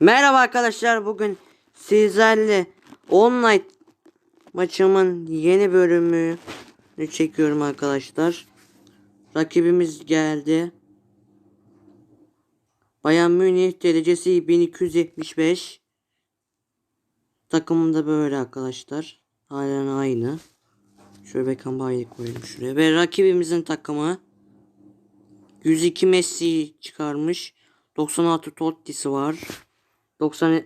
Merhaba arkadaşlar bugün sizlerle online maçımın yeni bölümünü çekiyorum arkadaşlar. Rakibimiz geldi. Bayan Münih derecesi 1275. Takımım da böyle arkadaşlar. Halen aynı. Şöyle Beckham Bay'ı koyalım şuraya. Ve rakibimizin takımı 102 Messi çıkarmış. 96 Totti'si var. 90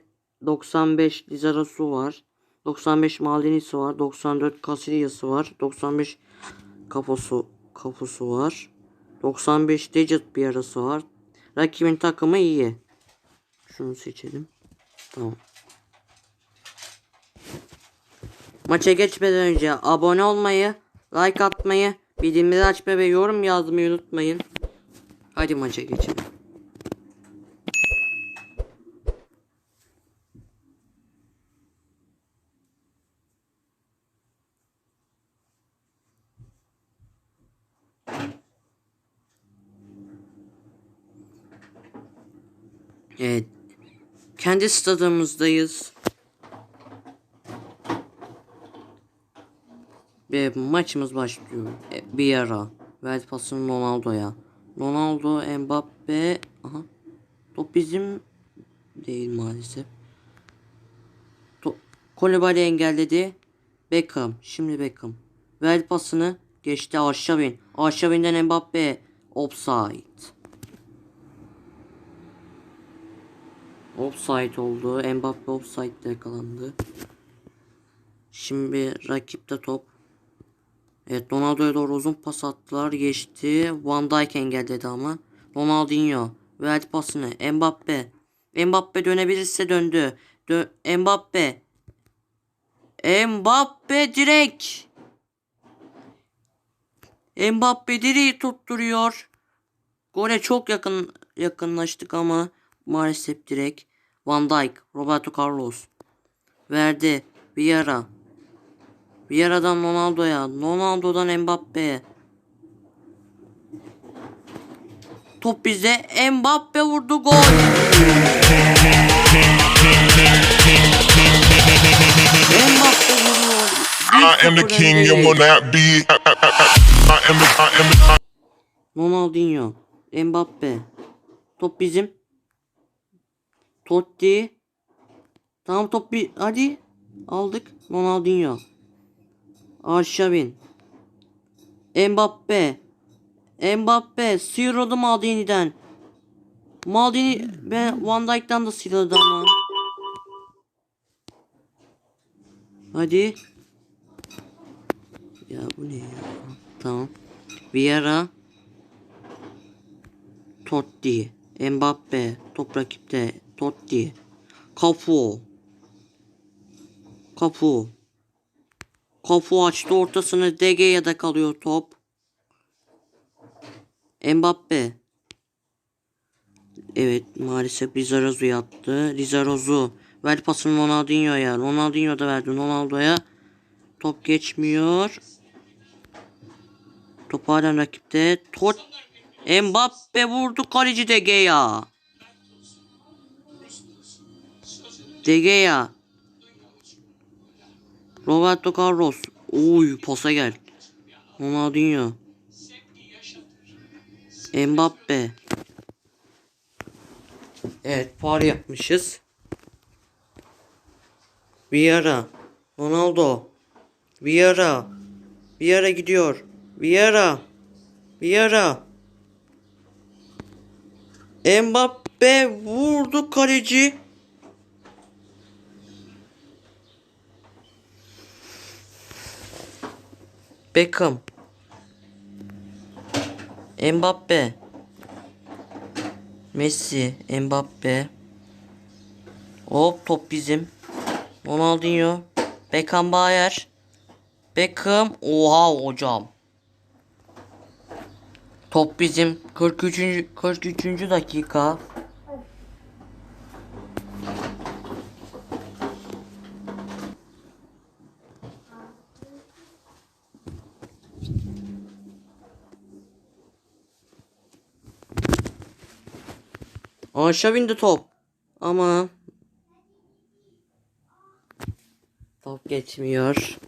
95 Lizarasu var. 95 Maldini'si var. 94 Casilla'sı var. 95 Kafosu Kafosu var. 95 Dejet bir arası var. Rakibin takımı iyi. Şunu seçelim. Tamam. Maça geçmeden önce abone olmayı, like atmayı, bildirimleri açmayı ve yorum yazmayı unutmayın. Hadi maça geçelim. Evet. Kendi stadımızdayız. Ve maçımız başlıyor. E, bir ara. Verdi pasını Ronaldo'ya. Ronaldo, Mbappe. Aha. Top bizim değil maalesef. Top, Kolibali engelledi. Beckham. Şimdi Beckham. Verdi pasını. Geçti Aşavin. Aşavin'den Mbappe. Offside. Offside oldu. Mbappe offside'de yakalandı. Şimdi rakipte top. Evet Ronaldo'ya doğru uzun pas attılar. Geçti. Van Dijk engelledi ama. Ronaldinho verdi pasını. Mbappe. Mbappe dönebilirse döndü. Dö Mbappe. Mbappe direkt. Mbappe direği tutturuyor. Gole çok yakın yakınlaştık ama maalesef direkt. Van Dijk, Roberto Carlos verdi. Vieira. Vieira'dan Ronaldo'ya, Ronaldo'dan Mbappe'ye. Top bize. Mbappe vurdu gol. Mbappe vuruyor. I am the king and will not be. I am the. I am the. Ronaldinho, Mbappe. Top bizim. Totti. Tamam top bir hadi aldık. Ronaldinho. Arşavin. Mbappe. Mbappe sıyrıldı Maldini'den. Maldini ben Van Dijk'tan da sıyrıldı ama. Hadi. Ya bu ne ya? Tamam. Vieira. Totti. Mbappe. Top rakipte. Totti. Cafu. Cafu. Cafu açtı ortasını. DG'ye de kalıyor top. Mbappe. Evet maalesef Lizarazu yaptı. Lizarazu. Verdi pasını Ronaldinho'ya. Ronaldinho da verdi Ronaldo'ya. Top geçmiyor. Top halen rakipte. Tot Mbappe vurdu kaleci De Gea. De Gea. Roberto Carlos. Oy posa gel. Ronaldinho. Mbappe. Evet faul yapmışız. Vieira. Ronaldo. Vieira. Vieira gidiyor. Vieira. Vieira. Mbappe vurdu kaleci. Beckham. Mbappe. Messi, Mbappe. Hop top bizim. Ronaldinho. Beckham Bayer. Beckham. Oha hocam. Top bizim 43. 43. dakika. Aşağı bindi top. Ama top geçmiyor.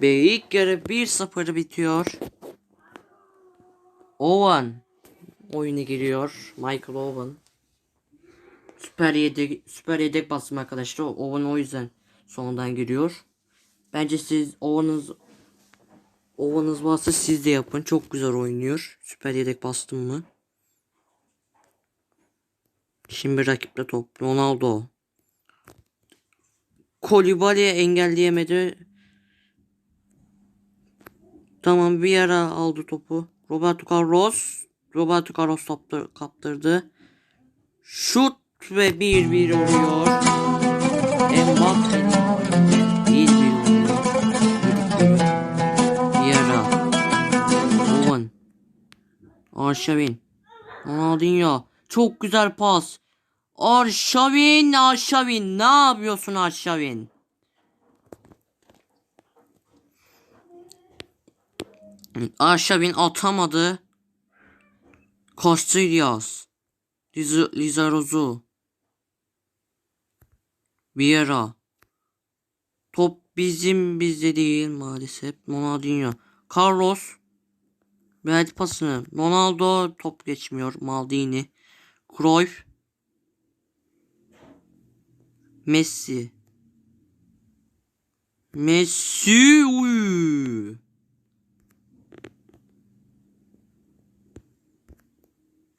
Ve ilk yarı 1-0 bitiyor. Owen oyuna giriyor. Michael Owen. Süper yedek, süper yedek bastım arkadaşlar. Owen o yüzden sonundan giriyor. Bence siz Owen'ınız Owen'ınız varsa siz de yapın. Çok güzel oynuyor. Süper yedek bastım mı? Şimdi rakipte top. Ronaldo. Kolibali engelleyemedi. Tamam bir ara aldı topu. Roberto Carlos. Roberto Carlos toptu, kaptırdı. Şut ve 1-1 oluyor. Mbappe 1-1 oluyor. Bir ara. Owen. Arşavin. Ronaldinho. Çok güzel pas. Arşavin, Arşavin. Ne yapıyorsun Arşavin? Arşavin atamadı. Casillas. Liz Lizarozu. Vieira. Top bizim bizde değil maalesef. Ronaldinho. Carlos. Verdi pasını. Ronaldo top geçmiyor. Maldini. Cruyff. Messi. Messi. Uy.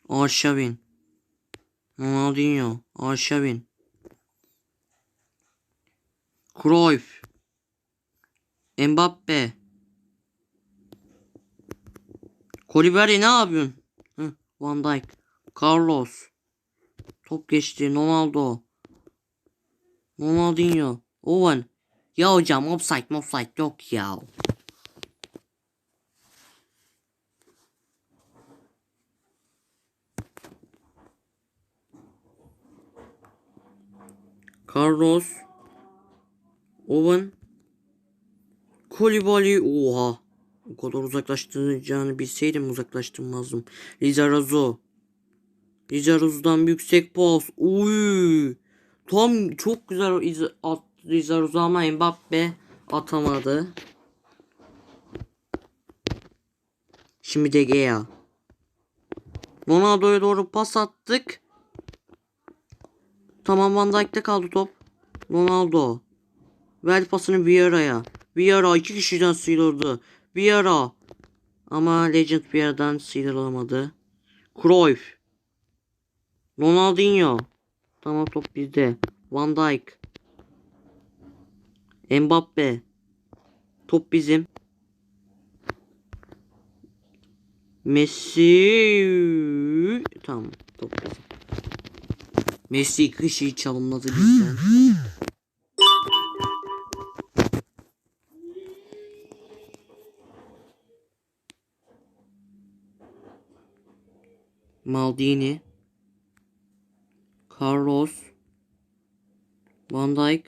Arşavin. Ronaldinho. Arşavin. Cruyff. Mbappe. Koliberi ne yapıyorsun? Van Dijk. Carlos. Top geçti. Ronaldo. Ronaldinho. Owen. Ya hocam offside offside yok ya. Carlos. Owen. Kolibali. Oha. O kadar uzaklaştıracağını bilseydim uzaklaştırmazdım. Lizarazu. Lizarazu'dan yüksek pas. Uy. Tam çok güzel iz at Lizarazu ama Mbappe atamadı. Şimdi de Gea. Ronaldo'ya doğru pas attık. Tamam Van Dijk'te kaldı top. Ronaldo. Verdi pasını Vieira'ya. Vieira iki kişiden sıyrıldı. Vieira. Ama Legend Vieira'dan sıyrılamadı. Cruyff. Ronaldinho. Tamam top bizde. Van Dijk. Mbappe. Top bizim. Messi. Tamam top bizim. Messi kişiyi çalımladı bizden. Maldini. Carlos. Van Dijk.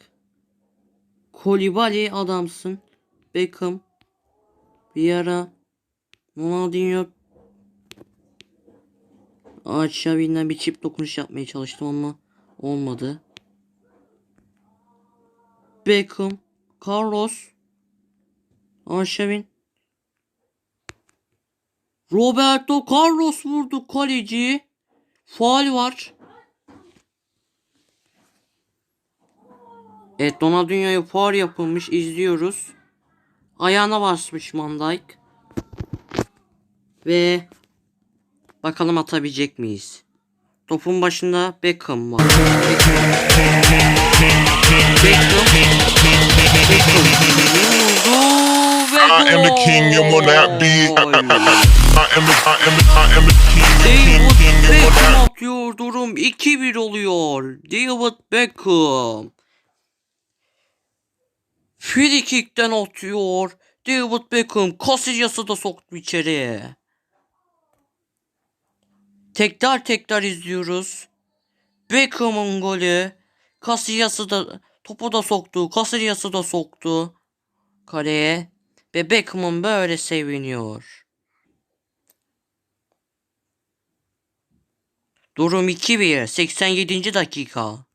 Kolibali adamsın. Beckham. Vieira. Ronaldinho. Xavi'nden bir çift dokunuş yapmaya çalıştım ama olmadı. Beckham. Carlos. Arşavin. Roberto Carlos vurdu kaleci. Faal var. Evet Ronaldinho'ya faal yapılmış izliyoruz. Ayağına basmış Van Dijk. Ve bakalım atabilecek miyiz? Topun başında Beckham var. Beckham. Beckham. Beckham. I am the king and will not be. I, am the, I am the, I am the king, David Beckham atıyor. Durum 2-1 oluyor. David Beckham. Free kick'ten atıyor. David Beckham Casillas'ı da soktu içeri. Tekrar tekrar izliyoruz. Beckham'ın golü. Casillas'ı da topu da soktu. Casillas'ı da soktu. Kaleye. Ve Beckham'ın böyle seviniyor. Durum 2-1. 87. dakika.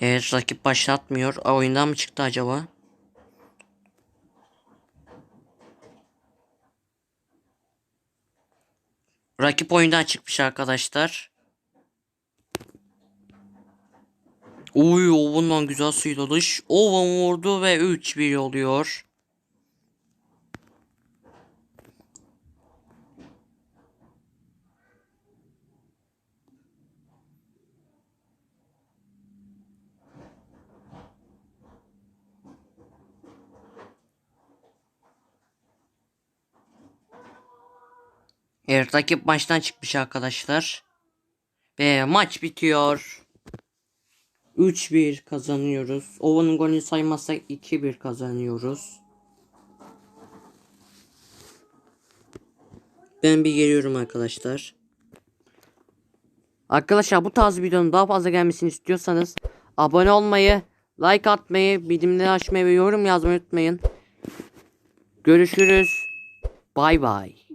Evet rakip başlatmıyor. Aa, oyundan mı çıktı acaba? Rakip oyundan çıkmış arkadaşlar. Uy o bundan güzel sıyrılış. Ovan vurdu ve 3-1 oluyor. Evet rakip maçtan çıkmış arkadaşlar. Ve maç bitiyor. 3-1 kazanıyoruz. Ova'nın golünü saymazsak 2-1 kazanıyoruz. Ben bir geliyorum arkadaşlar. Arkadaşlar bu tarz videonun daha fazla gelmesini istiyorsanız abone olmayı, like atmayı, bildirimleri açmayı ve yorum yazmayı unutmayın. Görüşürüz. Bay bay.